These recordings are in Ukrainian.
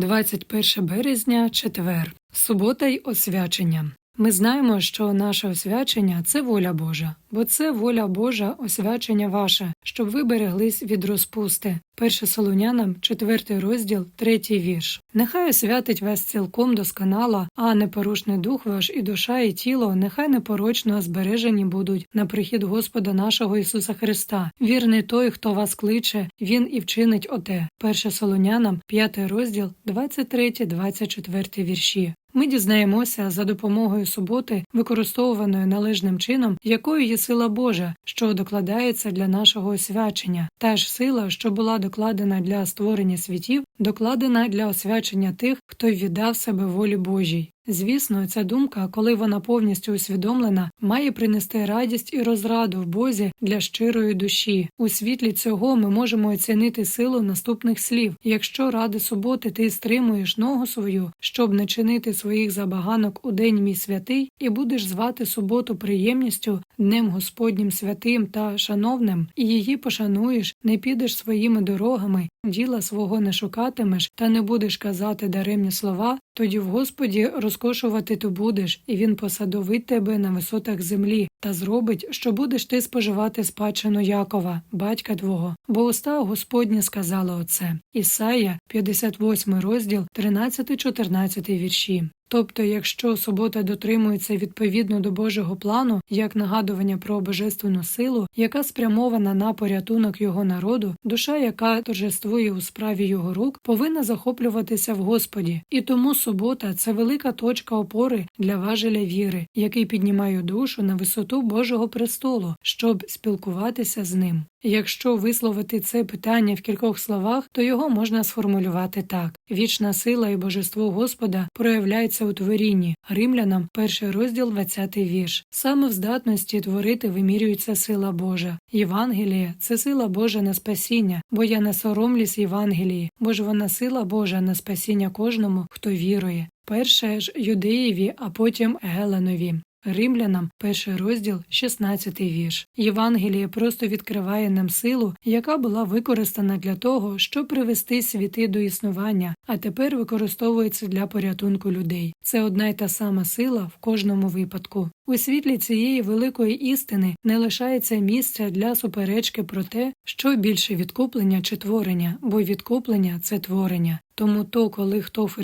21 березня, четвер, субота й освячення. Ми знаємо, що наше освячення це воля Божа, бо це воля Божа, освячення ваше, щоб ви береглись від розпусти. Перше Солонянам, 4 розділ, 3 вірш. Нехай освятить вас цілком досконало, а непорушний дух ваш і душа, і тіло, нехай непорочно збережені будуть на прихід Господа нашого Ісуса Христа. Вірний той, хто вас кличе, він і вчинить оте. Перше Солонянам, 5 розділ, 23-24 вірші. Ми дізнаємося за допомогою суботи, використовуваної належним чином, якою є сила Божа, що докладається для нашого освячення, та ж сила, що була докладена для створення світів, докладена для освячення тих, хто віддав себе волі Божій. Звісно, ця думка, коли вона повністю усвідомлена, має принести радість і розраду в Бозі для щирої душі. У світлі цього ми можемо оцінити силу наступних слів. Якщо ради суботи ти стримуєш ногу свою, щоб не чинити своїх забаганок у день мій святий, і будеш звати суботу приємністю, днем Господнім святим та шановним, і її пошануєш, не підеш своїми дорогами, діла свого не шукатимеш, та не будеш казати даремні слова, тоді в Господі розкошувати ти будеш, і він посадовить тебе на висотах землі та зробить, що будеш ти споживати спадщину Якова, батька твого. Бо уста Господні сказала оце. Ісая, 58 розділ, 13-14 вірші. Тобто, якщо субота дотримується відповідно до Божого плану, як нагадування про божественну силу, яка спрямована на порятунок його народу, душа, яка торжествує у справі його рук, повинна захоплюватися в Господі, і тому субота це велика точка опори для важеля віри, який піднімає душу на висоту Божого престолу, щоб спілкуватися з ним. Якщо висловити це питання в кількох словах, то його можна сформулювати так: вічна сила і божество Господа проявляється у творінні, римлянам, перший розділ, 20 вірш. Саме в здатності творити вимірюється сила Божа. Євангеліє це сила Божа на спасіння, бо я не соромлюсь Євангелії, бо ж вона сила Божа на спасіння кожному, хто вірує. Перше ж юдеєві, а потім Геленові. Римлянам, перший розділ, 16 вірш. Євангеліє просто відкриває нам силу, яка була використана для того, щоб привести світи до існування, а тепер використовується для порятунку людей. Це одна й та сама сила в кожному випадку. У світлі цієї великої істини не лишається місця для суперечки про те, що більше відкуплення чи творення, бо відкуплення це творення. Тому то, коли хто в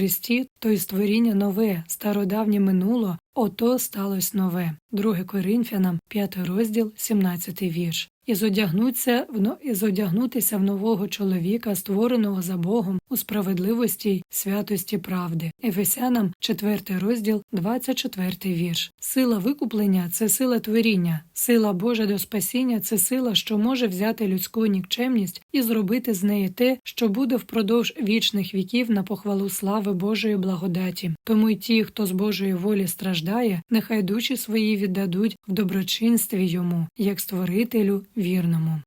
то й створіння нове, стародавнє минуло, ото сталося нове. 2 Коринфянам, 5 розділ, 17 вірш. І зодягнуться в і зодягнутися в нового чоловіка, створеного за Богом у справедливості й святості правди. Ефесянам, 4 розділ, 24 вірш. Сила викуплення це сила творіння, сила Божа до спасіння це сила, що може взяти людську нікчемність і зробити з неї те, що буде впродовж вічних віків на похвалу слави Божої благодаті. Тому й ті, хто з Божої волі страждає, нехай душі свої віддадуть в доброчинстві йому, як створителю вірному.